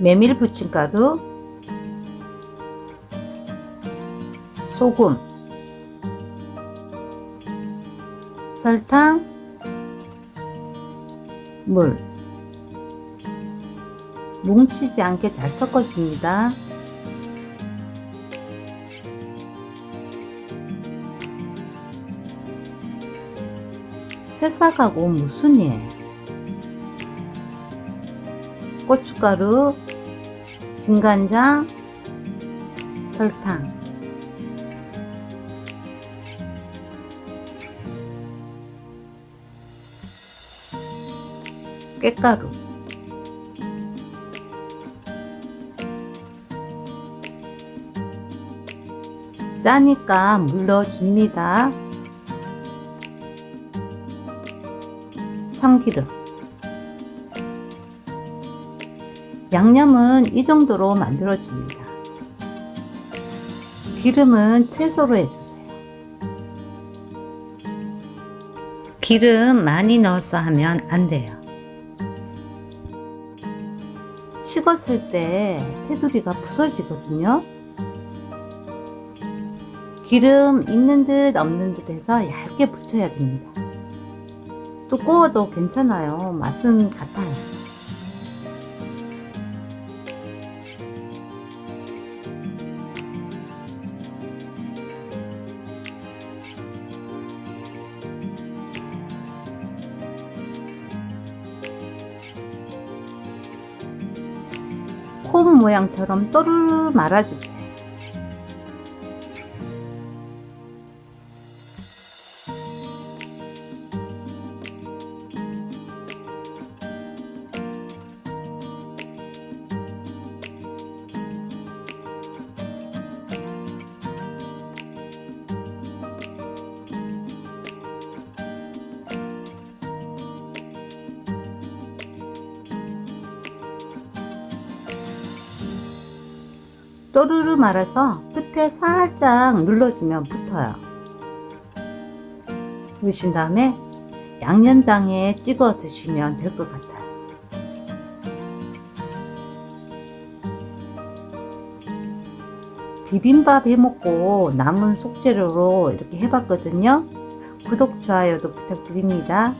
메밀 부침가루, 소금, 설탕, 물. 뭉치지 않게 잘 섞어줍니다. 새싹하고 무슨 이에요? 고춧가루, 진간장, 설탕. 깻가루. 짜니까 물 넣어줍니다. 참기름. 양념은 이 정도로 만들어줍니다. 기름은 채소로 해주세요. 기름 많이 넣어서 하면 안 돼요. 식었을 때 테두리가 부서지거든요. 기름 있는 듯 없는 듯 해서 얇게 붙여야 됩니다. 또 구워도 괜찮아요. 맛은 같아요. 콤 모양처럼 또르르 말아주세요. 또르르 말아서 끝에 살짝 눌러주면 붙어요. 그러신 다음에 양념장에 찍어 드시면 될 것 같아요. 비빔밥 해먹고 남은 속재료로 이렇게 해봤거든요. 구독, 좋아요도 부탁드립니다.